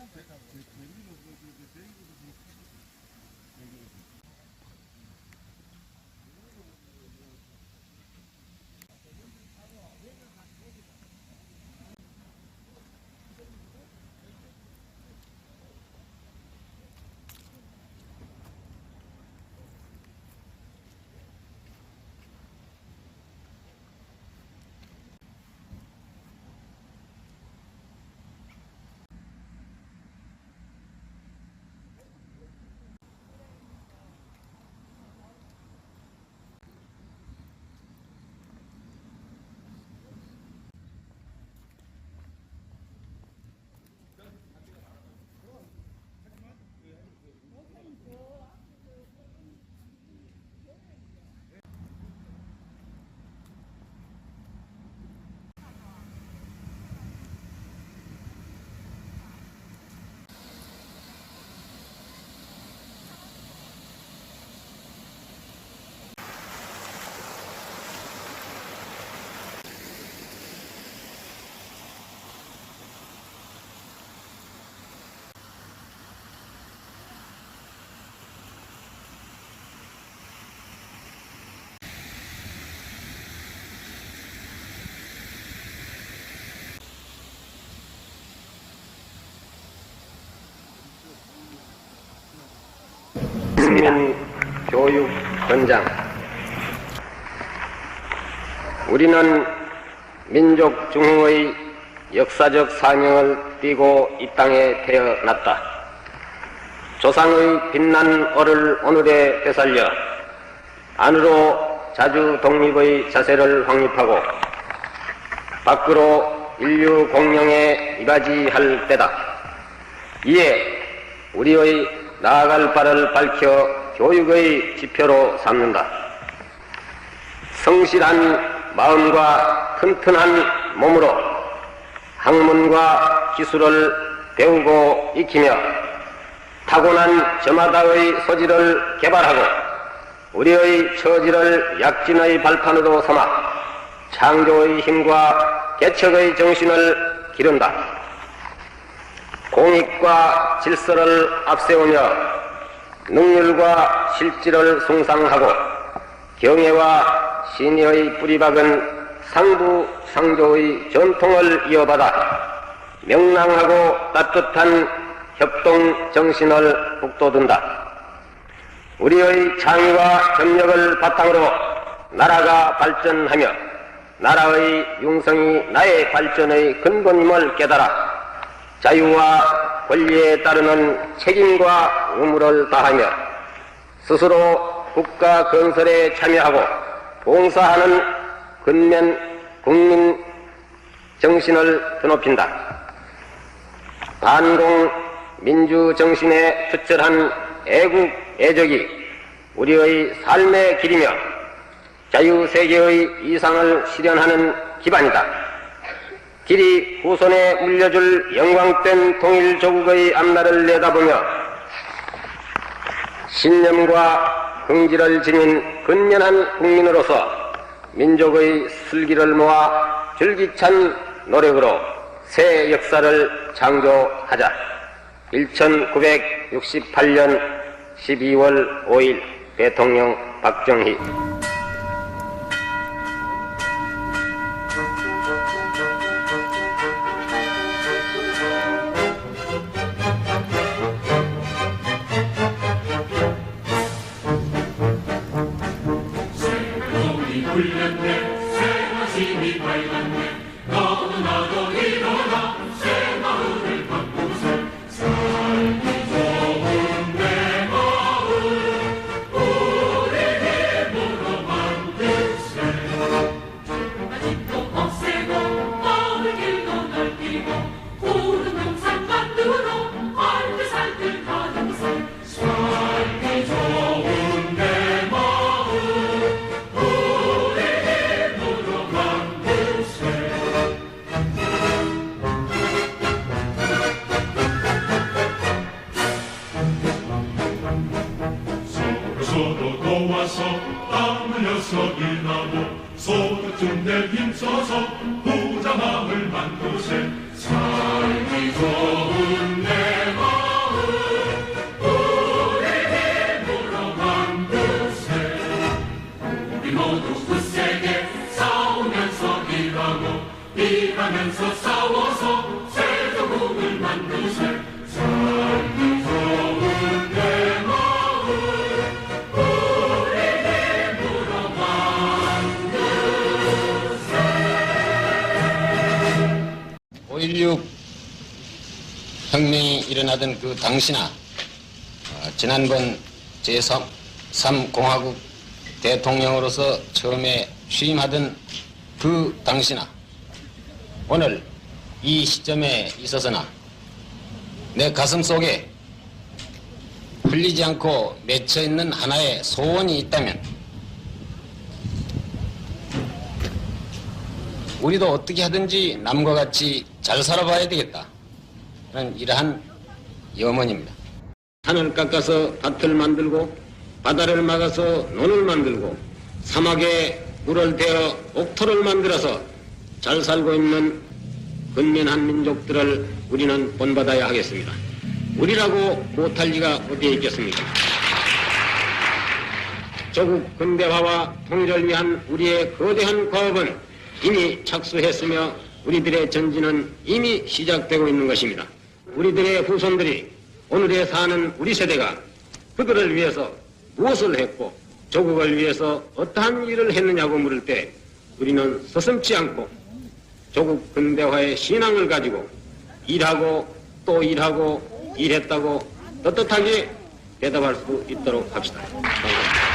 Thank you. 있습니다. 교육원장 우리는 민족 중흥의 역사적 사명을 띠고 이 땅에 태어났다. 조상의 빛난 얼을 오늘에 되살려 안으로 자주 독립의 자세를 확립하고 밖으로 인류 공영에 이바지할 때다. 이에 우리의 나아갈 바를 밝혀 교육의 지표로 삼는다. 성실한 마음과 튼튼한 몸으로 학문과 기술을 배우고 익히며 타고난 저마다의 소질을 개발하고 우리의 처지를 약진의 발판으로 삼아 창조의 힘과 개척의 정신을 기른다. 공익과 질서를 앞세우며 능률과 실질을 숭상하고 경애와 신의의 뿌리박은 상부 상조의 전통을 이어받아 명랑하고 따뜻한 협동 정신을 북돋운다. 우리의 창의와 협력을 바탕으로 나라가 발전하며 나라의 융성이 나의 발전의 근본임을 깨달아 자유와 권리에 따르는 책임과 의무를 다하며 스스로 국가 건설에 참여하고 봉사하는 근면 국민 정신을 드높인다. 반공 민주 정신에 투철한 애국 애적이 우리의 삶의 길이며 자유 세계의 이상을 실현하는 기반이다. 길이 후손에 물려줄 영광된 통일조국의 앞날을 내다보며 신념과 긍지를 지닌 근면한 국민으로서 민족의 슬기를 모아 줄기찬 노력으로 새 역사를 창조하자. 1968년 12월 5일 대통령 박정희 소득 증대 힘써서 부자 마을 만드세. 살기 좋은 내 마음 우리 힘으로 만드세 우리 모두 굳세게 싸우면서 일하고 일하면서 싸워서 새 조국을 만드세 5.16 혁명이 일어나던 그 당시나 어, 지난번 제3 공화국 대통령으로서 처음에 취임하던 그 당시나 오늘 이 시점에 있어서나 내 가슴 속에 풀리지 않고 맺혀 있는 하나의 소원이 있다면 우리도 어떻게 하든지 남과 같이 잘 살아봐야 되겠다. 는 이러한 염원입니다. 산을 깎아서 밭을 만들고 바다를 막아서 논을 만들고 사막에 물을 대어 옥토를 만들어서 잘 살고 있는 근면한 민족들을 우리는 본받아야 하겠습니다. 우리라고 못할 리가 어디에 있겠습니까? 조국 근대화와 통일을 위한 우리의 거대한 과업은 이미 착수했으며 우리들의 전진은 이미 시작되고 있는 것입니다. 우리들의 후손들이 오늘에 사는 우리 세대가 그들을 위해서 무엇을 했고 조국을 위해서 어떠한 일을 했느냐고 물을 때 우리는 서슴지 않고 조국 근대화의 신앙을 가지고 일하고 또 일하고 일했다고 떳떳하게 대답할 수 있도록 합시다. 감사합니다.